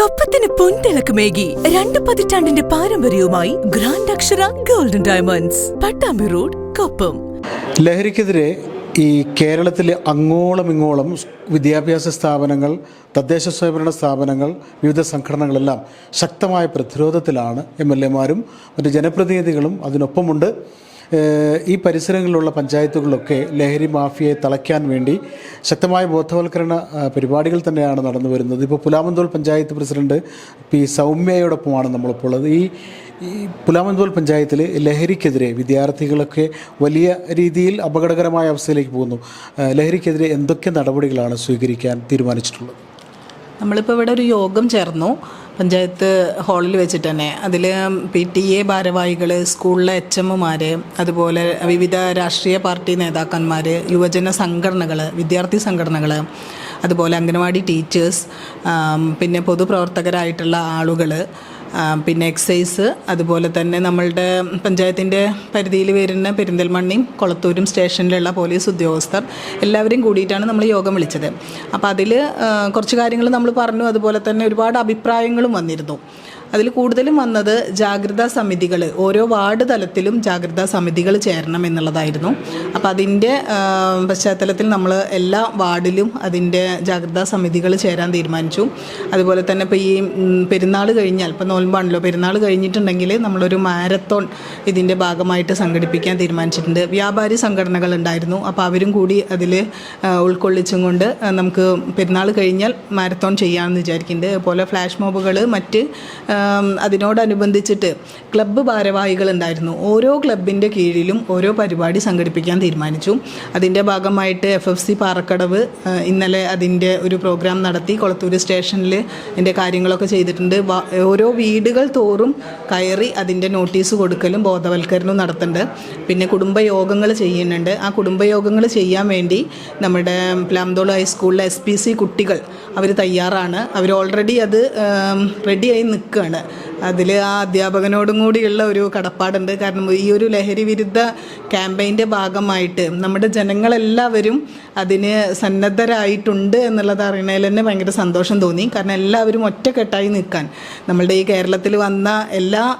കൊപ്പത്തിന് പൊൻതിളക്കമേകി രണ്ട് പതിറ്റാണ്ടിന്റെ പാരമ്പര്യവുമായി grand Akshara golden diamonds Pattambi road Koppam. ലഹരിക്കെതിരെ ഈ കേരളത്തിലെ അങ്ങോളം ഇങ്ങോളം വിദ്യാഭ്യാസ സ്ഥാപനങ്ങൾ തദ്ദേശ സ്വയംഭരണ സ്ഥാപനങ്ങൾ വിവിധ സംഘടനകളെല്ലാം ശക്തമായ പ്രതിരോധത്തിലാണ് എം എൽ എമാരും മറ്റ് ജനപ്രതിനിധികളും അതിനൊപ്പമുണ്ട്. ഈ പരിസരങ്ങളിലുള്ള പഞ്ചായത്തുകളിലൊക്കെ ലഹരി മാഫിയയെ തളയ്ക്കാൻ വേണ്ടി ശക്തമായ ബോധവൽക്കരണ പരിപാടികൾ തന്നെയാണ് നടന്നു വരുന്നത്. ഇപ്പോൾ പുലാമന്തോൾ പഞ്ചായത്ത് പ്രസിഡന്റ് പി. സൗമ്യയോടൊപ്പമാണ് നമ്മളിപ്പോൾ ഉള്ളത് ഈ ഈ പുലാമന്തോൾ പഞ്ചായത്തിൽ ലഹരിക്കെതിരെ വിദ്യാർത്ഥികളൊക്കെ വലിയ രീതിയിൽ അപകടകരമായ അവസ്ഥയിലേക്ക് പോകുന്നു. ലഹരിക്കെതിരെ എന്തൊക്കെ നടപടികളാണ് സ്വീകരിക്കാൻ തീരുമാനിച്ചിട്ടുള്ളത്? നമ്മളിപ്പോൾ ഇവിടെ ഒരു യോഗം ചേർന്നു. പഞ്ചായത്ത് ഹാളിൽ വെച്ചിട്ട് തന്നെ. അതിൽ പി ടി എ ഭാരവാഹികൾ സ്കൂളിലെ എച്ച് എമ്മുമാർ അതുപോലെ വിവിധ രാഷ്ട്രീയ പാർട്ടി നേതാക്കന്മാർ യുവജന സംഘടനകൾ വിദ്യാർത്ഥി സംഘടനകൾ അതുപോലെ അംഗനവാടി ടീച്ചേഴ്സ് പിന്നെ പൊതുപ്രവർത്തകരായിട്ടുള്ള ആളുകൾ പിന്നെ എക്സൈസ് അതുപോലെ തന്നെ നമ്മളുടെ പഞ്ചായത്തിന്റെ പരിധിയിൽ വരുന്ന പെരിന്തൽമണ്ണയും കൊളത്തൂരും സ്റ്റേഷനിലുള്ള പോലീസ് ഉദ്യോഗസ്ഥർ എല്ലാവരും കൂടിയിട്ടാണ് നമ്മൾ യോഗം വിളിച്ചത്. അപ്പോൾ അതിൽ കുറച്ച് കാര്യങ്ങൾ നമ്മൾ പറഞ്ഞു. അതുപോലെ തന്നെ ഒരുപാട് അഭിപ്രായങ്ങളും വന്നിരുന്നു. അതിൽ കൂടുതലും വന്നത് ജാഗ്രതാ സമിതികൾ ഓരോ വാർഡ് തലത്തിലും ജാഗ്രതാ സമിതികൾ ചേരണം എന്നുള്ളതായിരുന്നു. അപ്പോൾ അതിന്റെ പശ്ചാത്തലത്തിൽ നമ്മൾ എല്ലാ വാർഡിലും അതിന്റെ ജാഗ്രതാ സമിതികൾ ചേരാൻ തീരുമാനിച്ചു. അതുപോലെ തന്നെ ഇപ്പോൾ ഈ പെരുന്നാൾ കഴിഞ്ഞാൽ ഇപ്പോൾ നോൽമ്പാണല്ലോ പെരുന്നാൾ കഴിഞ്ഞിട്ടുണ്ടെങ്കിൽ നമ്മളൊരു മാരത്തോൺ ഇതിന്റെ ഭാഗമായിട്ട് സംഘടിപ്പിക്കാൻ തീരുമാനിച്ചിട്ടുണ്ട്. വ്യാപാരി സംഘടനകൾ ഉണ്ടായിരുന്നു. അപ്പോൾ അവരും കൂടി അതിൽ ഉൾക്കൊള്ളിച്ചും കൊണ്ട് നമുക്ക് പെരുന്നാൾ കഴിഞ്ഞാൽ മാരത്തോൺ ചെയ്യാമെന്ന് വിചാരിക്കുന്നുണ്ട് അതുപോലെ ഫ്ലാഷ് മോബുകൾ മറ്റ് അതിനോടനുബന്ധിച്ചിട്ട് ക്ലബ്ബ് ഭാരവാഹികൾ ഉണ്ടായിരുന്നു. ഓരോ ക്ലബിന്റെ കീഴിലും ഓരോ പരിപാടി സംഘടിപ്പിക്കാൻ തീരുമാനിച്ചു. അതിന്റെ ഭാഗമായിട്ട് എഫ് എഫ് സി പാറക്കടവ് ഇന്നലെ അതിന്റെ ഒരു പ്രോഗ്രാം നടത്തി. കൊളത്തൂർ സ്റ്റേഷനിൽ അതിന്റെ കാര്യങ്ങളൊക്കെ ചെയ്തിട്ടുണ്ട്. ഓരോ വീടുകൾ തോറും കയറി അതിന്റെ നോട്ടീസ് കൊടുക്കലും ബോധവൽക്കരണവും നടത്തുന്നുണ്ട്. പിന്നെ കുടുംബയോഗങ്ങൾ ചെയ്യുന്നുണ്ട്. ആ കുടുംബയോഗങ്ങൾ ചെയ്യാൻ വേണ്ടി നമ്മുടെ പ്ലാംതോൾ ഹൈസ്കൂളിലെ എസ് പി സി കുട്ടികൾ അവർ തയ്യാറാണ്. അവർ ഓൾറെഡി അത് റെഡിയായി നിൽക്കുകയാണ്. അതിൽ ആ അധ്യാപകനോടും കൂടിയുള്ള ഒരു കടപ്പാടുണ്ട്. കാരണം ഈ ഒരു ലഹരി വിരുദ്ധ ക്യാമ്പയിന്റെ ഭാഗമായിട്ട് നമ്മുടെ ജനങ്ങളെല്ലാവരും അതിന് സന്നദ്ധരായിട്ടുണ്ട് എന്നുള്ളത് അറിയണതിൽ തന്നെ ഭയങ്കര സന്തോഷം തോന്നി. കാരണം എല്ലാവരും ഒറ്റക്കെട്ടായി നിൽക്കാൻ. നമ്മളുടെ ഈ കേരളത്തിൽ വന്ന എല്ലാ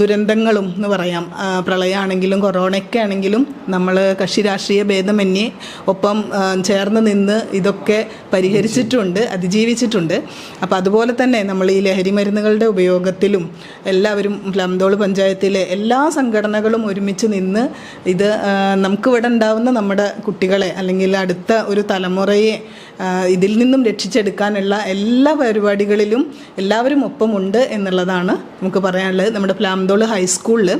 ദുരന്തങ്ങളും എന്ന് പറയാം. പ്രളയമാണെങ്കിലും കൊറോണയൊക്കെ ആണെങ്കിലും നമ്മൾ കക്ഷി രാഷ്ട്രീയ ഭേദമന്യേ ഒപ്പം ചേർന്ന് നിന്ന് ഇതൊക്കെ പരിഹരിച്ചിട്ടുണ്ട് അതിജീവിച്ചിട്ടുണ്ട്. അപ്പോൾ അതുപോലെ തന്നെ നമ്മൾ ഈ ലഹരി മരുന്നുകളുടെ ഉപയോഗത്തിലും എല്ലാവരും ലംതോൾ പഞ്ചായത്തിലെ എല്ലാ സംഘടനകളും ഒരുമിച്ച് നിന്ന് ഇത് നമുക്ക് നമുക്കിവിടെ ഉണ്ടാവുന്ന നമ്മുടെ കുട്ടികളെ അല്ലെങ്കിൽ അടുത്ത ഒരു തലമുറയെ ഇതിൽ നിന്നും രക്ഷിച്ചെടുക്കാനുള്ള എല്ലാ പരിപാടികളിലും എല്ലാവരും ഒപ്പമുണ്ട് എന്നുള്ളതാണ് നമുക്ക് പറയാനുള്ളത്. നമ്മുടെ പ്ലാംതോൾ ഹൈസ്കൂളിൽ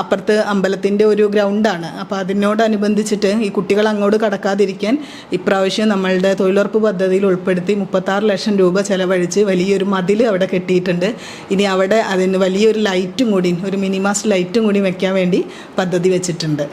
അപ്പുറത്ത് അമ്പലത്തിന്റെ ഒരു ഗ്രൗണ്ടാണ്. അപ്പോൾ അതിനോടനുബന്ധിച്ചിട്ട് ഈ കുട്ടികൾ അങ്ങോട്ട് കടക്കാതിരിക്കാൻ ഇപ്രാവശ്യം നമ്മളുടെ തൊഴിലുറപ്പ് പദ്ധതിയിൽ ഉൾപ്പെടുത്തി മുപ്പത്താറ് ലക്ഷം രൂപ ചിലവഴിച്ച് വലിയൊരു മതിൽ അവിടെ കെട്ടിയിട്ടുണ്ട്. ഇനി അവിടെ അതിന് വലിയൊരു ലൈറ്റും കൂടി ഒരു മിനിമാസ് ലൈറ്റും കൂടി വയ്ക്കാൻ വേണ്ടി പദ്ധതി വെച്ചിട്ടുണ്ട്.